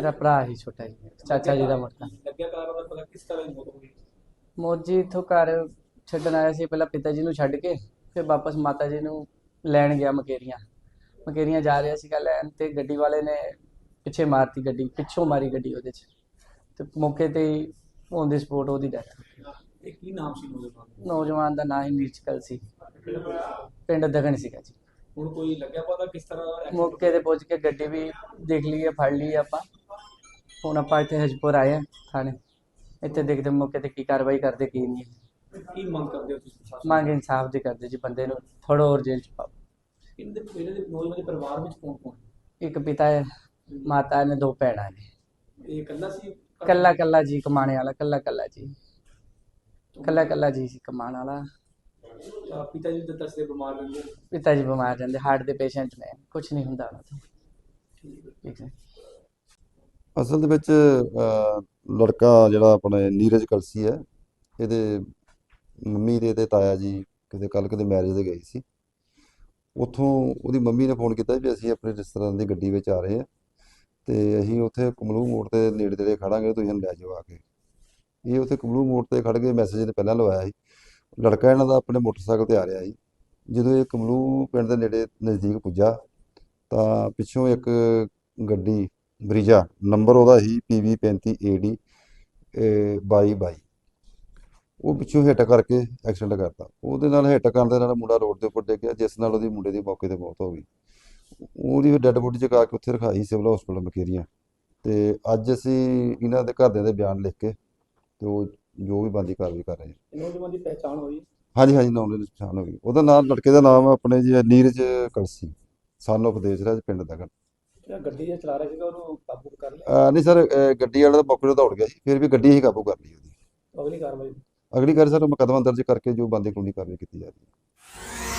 ਮੇਰਾ ਭਰਾ ਹੀ ਛੋਟਾ ਜੀ ਚਾਚਾ ਜੀ ਦਾ ਮੁੰਡਾ। ਲੱਗਿਆ ਕਾਰਨ ਦਾ ਪਤਾ ਕਿਸ ਤਰ੍ਹਾਂ ਦੀ ਮੌਤ ਹੋਈ ਮੋਜੀ ਇੱਥੋਂ ਘਰ ਛੱਡਣ ਆਇਆ ਸੀ ਪਹਿਲਾਂ ਪਿਤਾ ਜੀ ਨੂੰ ਛੱਡ ਕੇ ਫਿਰ ਵਾਪਸ ਮਾਤਾ ਜੀ ਨੂੰ ਲੈਣ ਗਿਆ ਮਕੇਰੀਆਂ। ਮਕੇਰੀਆਂ ਜਾ ਰਿਹਾ ਸੀਗਾ ਲੈਣ ਤੇ ਗੱਡੀ ਵਾਲੇ ਨੇ ਪਿੱਛੇ ਮਾਰਤੀ ਗੱਡੀ ਪਿੱਛੋਂ ਮਾਰੀ ਗੱਡੀ ਉਹਦੇ 'ਚ। ਤੇ ਮੌਕੇ ਤੇ ਹੀ ਔਨ ਦੀ ਸਪੋਟ ਉਹਦੀ ਡੈਥ ਇਹ ਕੀ ਨਾਮ ਸੀ ਨੌਜਵਾਨ ਦਾ? ਨੌਜਵਾਨ ਦਾ ਨਾਂ ਹੀ ਨਿਰਚਕਲ ਸੀ। ਪਿੰਡ ਦਗਨ ਸੀਗਾ ਜੀ। ਹੁਣ ਕੋਈ ਲੱਗਿਆ ਪਤਾ ਕਿਸ ਤਰ੍ਹਾਂ ਮੌਕੇ ਤੇ ਪਹੁੰਚ ਕੇ ਗੱਡੀ ਵੀ ਦੇਖ ਲਈ ਹੈ ਫੜ ਲਈ ਆਪਾਂ। ਹੁਣ ਆਪਾਂ ਇੱਥੇ ਹਜਪੁਰ ਆਏ ਹਾਂ ਥਾਣੇ। ਇੱਥੇ ਦੇਖਦੇ ਮੌਕੇ ਤੇ ਕੀ ਕਾਰਵਾਈ ਕਰਦੇ ਕੀ ਨਹੀਂ? ਕੀ ਮੰਗ ਕਰਦੇ ਹੋ ਤੁਸੀਂ ਪ੍ਰਸ਼ਾਸਨ ਮੰਗ ਇਨਸਾਫ ਦੀ ਕਰਦੇ ਜੀ ਬੰਦੇ ਨੂੰ ਥੋੜਾ ਹੋਰ ਜੇਲ੍ਹ ਚ ਪਾਓ। ਇਹਨਾਂ ਦੇ ਇਹਨਾਂ ਦੇ ਨੌਜਵਾਨ ਦੇ ਪਰਿਵਾਰ ਵਿੱਚ ਕੌਣ ਕੌਣ ਹੈ? ਇੱਕ ਪਿਤਾ ਹੈ ਮਾਤਾ ਨੇ ਦੋ ਭੈਣਾਂ ਨੇ। ਇਹ ਇਕੱਲਾ ਸੀ? ਕੱਲਾ ਕੱਲਾ ਜੀ ਕਮਾਣੇ ਵਾਲਾ ਕੱਲਾ ਕੱਲਾ ਜੀ। ਕੱਲਾ ਕੱਲਾ ਜੀ ਸੀ ਕਮਾਉਣ ਵਾਲਾ। ਅਹ ਪਿਤਾ ਜੀ ਦੱਸਦੇ ਬਿਮਾਰ ਰਹਿੰਦੇ ਪਿਤਾ ਜੀ ਬਿਮਾਰ ਰਹਿੰਦੇ ਹਾਰਟ ਦੇ ਪੇਸ਼ੈਂਟ ਨੇ ਕੁਝ ਨਹੀਂ ਹੁੰਦਾ ਉਹਨਾਂ ਤੋਂ। ਠੀਕ ਹੈ। ਅਸਲ ਦੇ ਵਿੱਚ ਲੜਕਾ ਜਿਹੜਾ ਆਪਣੇ ਨੀਰਜ ਕਲਸੀ ਹੈ, ਇਹਦੇ ਮੰਮੀ ਦੇ ਤੇ ਤਾਇਆ ਜੀ ਕਿਤੇ ਕੱਲ ਕਿਤੇ ਮੈਰਿਜ ਤੇ ਗਏ ਸੀ। ਉੱਥੋਂ ਉਹਦੀ ਮੰਮੀ ਨੇ ਫੋਨ ਕੀਤਾ ਵੀ ਅਸੀਂ ਆਪਣੇ ਰਿਸ਼ਤੇਦਾਰਾਂ ਦੀ ਗੱਡੀ ਵਿੱਚ ਆ ਰਹੇ ਹਾਂ ਤੇ ਅਸੀਂ ਉੱਥੇ ਕਮਲੂ ਮੋੜ ਤੇ ਨੇੜੇ ਤੇੜੇ ਖੜਾਂਗੇ, ਤੁਸੀਂ ਸਾਨੂੰ ਲੈ ਜਾਓ ਆ ਕੇ। ਇਹ ਉੱਥੇ ਕਮਲੂ ਮੋੜ ਤੇ ਖੜ ਕੇ ਮੈਸੇਜ ਨੇ ਪਹਿਲਾਂ ਲਵਾਇਆ ਸੀ। ਲੜਕਾ ਇਹਨਾਂ ਦਾ ਆਪਣੇ ਮੋਟਰਸਾਈਕਲ ਤੇ ਆ ਰਿਹਾ ਸੀ। ਜਦੋਂ ਇਹ ਕਮਲੂ ਪਿੰਡ ਦੇ ਨੇੜੇ ਨਜ਼ਦੀਕ ਪੁੱਜਾ, ਤਾਂ ਪਿੱਛੋਂ ਇੱਕ ਗੱਡੀ ਬਰੀਜਾ ਨੰਬਰ ਉਹਦਾ ਸੀ PV 35AD 2222 ਉਹ ਪਿੱਛੋਂ ਹਿੱਟ ਕਰਕੇ ਐਕਸੀਡੈਂਟ ਕਰਤਾ। ਉਹਦੇ ਨਾਲ ਹਿੱਟ ਕਰਨ ਦੇ ਨਾਲ ਮੁੰਡਾ ਰੋਡ ਦੇ ਉੱਪਰ ਡਿੱਗ ਗਿਆ ਜਿਸ ਨਾਲ ਉਹਦੀ ਮੁੰਡੇ ਦੀ ਮੌਕੇ ਤੇ ਮੌਤ ਹੋ ਗਈ। ਉਹਦੀ ਡੈੱਡ ਬੋਡੀ ਚੁਕਾ ਕੇ ਉੱਥੇ ਰਖਾਈ ਸਿਵਲ ਹਸਪੀਟਲ ਮਕੇਰੀਆਂ ਤੇ ਅੱਜ ਅਸੀਂ ਇਹਨਾਂ ਦੇ ਘਰਦਿਆਂ ਦੇ ਬਿਆਨ ਲਿਖ ਕੇ ਤੇ ਉਹ ਜੋ ਵੀ ਬੰਦੀ ਕਾਰਵਾਈ ਕਰ ਰਹੇ ਹਾਂ ਇਹ ਨੌਜਵਾਨ ਦੀ ਪਹਿਚਾਣ ਹੋਈ? ਹਾਂਜੀ ਹਾਂਜੀ ਨਾਮ ਦੀ ਪਛਾਣ ਹੋ ਗਈ ਉਹਦਾ ਨਾਮ ਲੜਕੇ ਦਾ ਨਾਮ ਆਪਣੇ ਜੀ ਨੀਰਜ ਕਲਸੀ ਸਨ ਆਫ ਦੇਜਰਾਜ ਪਿੰਡ ਦਾ ਗੱਡੀ ਜੇ ਚਲਾ ਰਿਹਾ ਸੀਗਾ ਉਹਨੂੰ ਕਾਬੂ ਕਰ ਲਿਆ? ਅਹ ਨਹੀਂ ਸਰ ਅਹ ਗੱਡੀ ਵਾਲਾ ਤਾਂ ਮੌਕੇ ਤੇ ਦੌੜ ਗਿਆ ਸੀ ਫਿਰ ਵੀ ਗੱਡੀ ਹੀ ਕਾਬੂ ਕਰ ਲਈ ਉਹਦੀ। ਅਗਲੀ ਕਾਰਵਾਈ? ਅਗਲੀ ਕਾਰਜ ਸਰ ਮੁਕੱਦਮਾ ਦਰਜ ਕਰਕੇ ਜੋ ਬੰਦੀ ਕਾਨੂੰਨੀ ਕਾਰਵਾਈ ਕੀਤੀ ਜਾ ਰਹੀ ਹੈ।